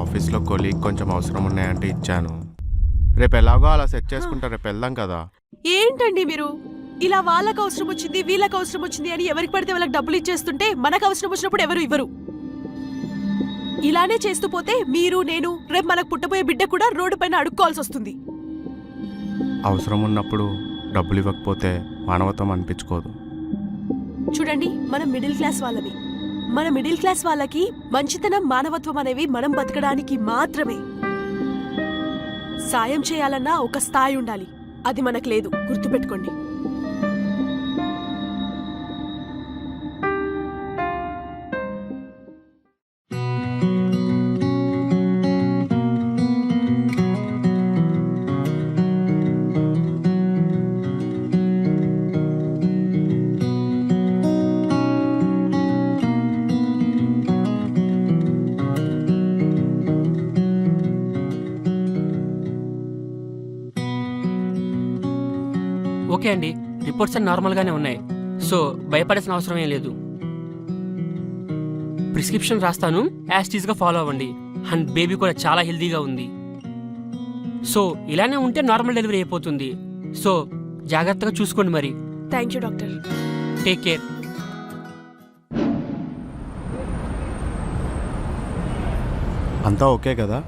ఆఫీస్లో కొలీగ్ కొంచెం అవసరం ఉన్నాయంటే ఇచ్చాను. రేపు ఎలాగో అలా సెట్ చేసుకుంటా రేపు వెళ్దాం కదా. ఏంటండి మీరు? ఇలా వాళ్ళకి అవసరం వచ్చింది వీళ్ళకి అవసరం వచ్చింది అని ఎవరికి పడితే వాళ్ళకి డబ్బులు ఇచ్చేస్తుంటే మనకు అవసరం వచ్చినప్పుడు ఎవరు ఇవ్వరు. ఇలానే చేస్తూ పోతే మీరు నేను రేపు మనకు పుట్టబోయే బిడ్డ కూడా రోడ్డు పైన అడుక్కోవాల్సి వస్తుంది. అవసరం ఉన్నప్పుడు డబ్బులు ఇవ్వకపోతే మానవత్వం అనిపించుకోదు. చూడండి మనం మిడిల్ క్లాస్ వాళ్ళవి మన మిడిల్ క్లాస్ వాళ్ళకి మంచితనం మానవత్వం అనేవి మనం బతకడానికి మాత్రమే. సాయం చేయాలన్నా ఒక స్థాయి ఉండాలి. అది మనకు లేదు. గుర్తుపెట్టుకోండి. ఓకే అండి. రిపోర్ట్స్ అన్ని నార్మల్గానే ఉన్నాయి. సో భయపడాల్సిన అవసరం ఏం లేదు. ప్రిస్క్రిప్షన్ రాస్తాను. యాస్టీస్గా ఫాలో అవ్వండి. అండ్ బేబీ కూడా చాలా హెల్తీగా ఉంది. సో ఇలానే ఉంటే నార్మల్ డెలివరీ అయిపోతుంది. సో జాగ్రత్తగా చూసుకోండి మరి. Thank you doctor take care అంతా ఓకే కదా?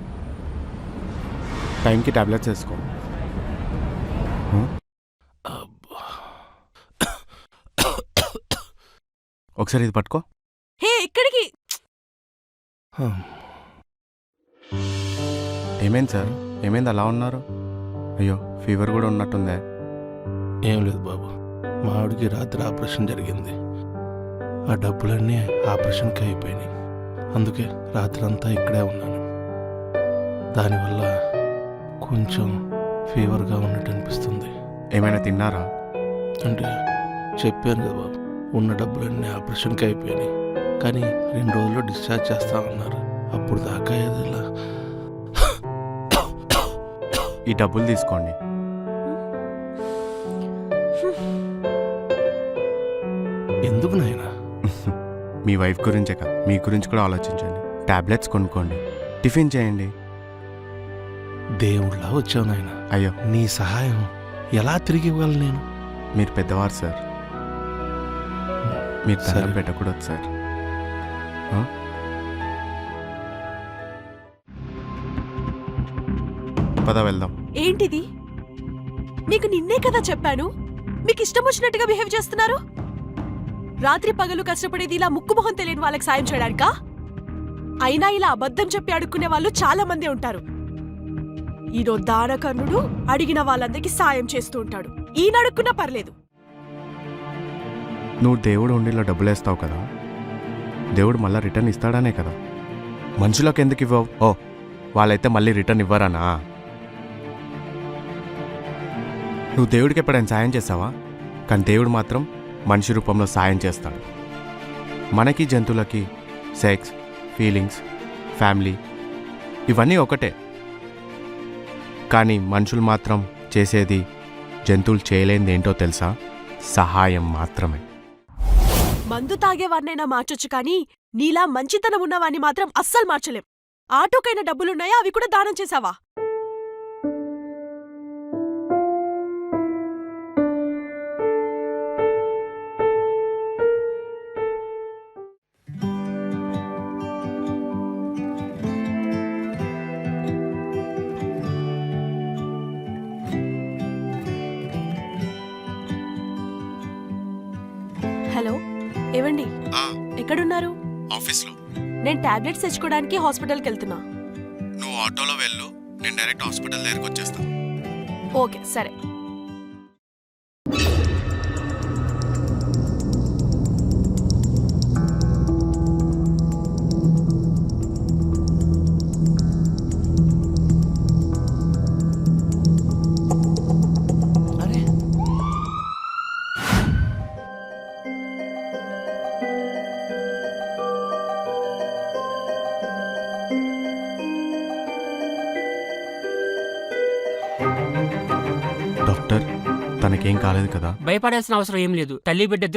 టైంకి టాబ్లెట్స్ వేసుకో. ఒకసారి ఇది పట్టుకో. హే ఎక్కడికి ఏమైంది సార్? ఏమైంది? అలా ఉన్నారు? అయ్యో ఫీవర్ కూడా ఉన్నట్టుందే. ఏం లేదు బాబు. మా ఆవిడకి రాత్రి ఆపరేషన్ జరిగింది. ఆ డబ్బులన్నీ ఆపరేషన్కి అయిపోయినాయి. అందుకే రాత్రి అంతా ఇక్కడే ఉన్నాను. దానివల్ల కొంచెం ఫీవర్గా ఉన్నట్టు అనిపిస్తుంది. ఏమైనా తిన్నారా? అంటే చెప్పాను కదా బాబు. ఉన్న డబ్బులన్నీ ఆపరేషన్కి అయిపోయినాయి. కానీ రెండు రోజుల్లో డిశ్చార్జ్ చేస్తామన్నారు అప్పుడు దాకా ఏదైనా ఈ డబ్బులు తీసుకోండి. ఎందుకు నాయనా? మీ వైఫ్ గురించే కాదు. మీ గురించి కూడా ఆలోచించండి. టాబ్లెట్స్ కొనుక్కోండి. టిఫిన్ చేయండి. దేవుళ్ళ వచ్చావు నాయనా. అయ్యో. నీ సహాయం ఎలా తిరిగి ఇవ్వాలి నేను? మీరు పెద్దవారు సార్. మీరు సరే. దండం పెట్టకూడదు సార్? పద వెళ్దాం. ఏంటిది? మీకు నిన్నే కదా చెప్పాను? మీకు ఇష్టం వచ్చినట్టుగా బిహేవ్ చేస్తున్నారు? రాత్రి పగలు కష్టపడేది ఇలా ముక్కు మొహం తెలియని వాళ్ళకి సాయం చేయడానికా? అయినా ఇలా అబద్ధం చెప్పి అడుక్కునే వాళ్ళు చాలా మంది ఉంటారు. ఈడో దానకర్ణుడు అడిగిన వాళ్ళందరికీ సాయం చేస్తూ ఉంటాడు. ఈయన అడుక్కున్నా పర్లేదు. నువ్వు దేవుడు ఉండిలో డబ్బులు వేస్తావు కదా. దేవుడు మళ్ళీ రిటర్న్ ఇస్తాడనే కదా. మనుషులకు ఎందుకు ఇవ్వవు? ఓ వాళ్ళైతే మళ్ళీ రిటర్న్ ఇవ్వరానా? నువ్వు దేవుడికి ఎప్పుడైనా సాయం చేస్తావా కానీ దేవుడు మాత్రం మనిషి రూపంలో సాయం చేస్తాడు. మనకి జంతువులకి సెక్స్ ఫీలింగ్స్ ఫ్యామిలీ ఇవన్నీ ఒకటే. కానీ మనుషులు మాత్రం చేసేది జంతువులు చేయలేనిది ఏంటో తెలుసా? సహాయం మాత్రమే. మందు తాగేవారినైనా మార్చొచ్చు కానీ నీలా మంచితనం ఉన్నవాణ్ణి మాత్రం అస్సలు మార్చలేం. ఆటోకైనా డబ్బులున్నాయా? అవి కూడా దానం చేశావా? హలో? ఏవండి? ఎక్కడున్నారు? ఆఫీస్లో. నేను టాబ్లెట్స్ తెచ్చుకోవడానికి హాస్పిటల్కి వెళ్తున్నా. నువ్వు ఆటోలో వెళ్ళు నేను డైరెక్ట్ హాస్పిటల్ దగ్గరికి వచ్చేస్తాను ఓకే సరే. డాక్టర్ తనకేం కాలేదు కదా? భయపడాల్సిన అవసరం ఏం లేదు. తల్లి బిడ్డ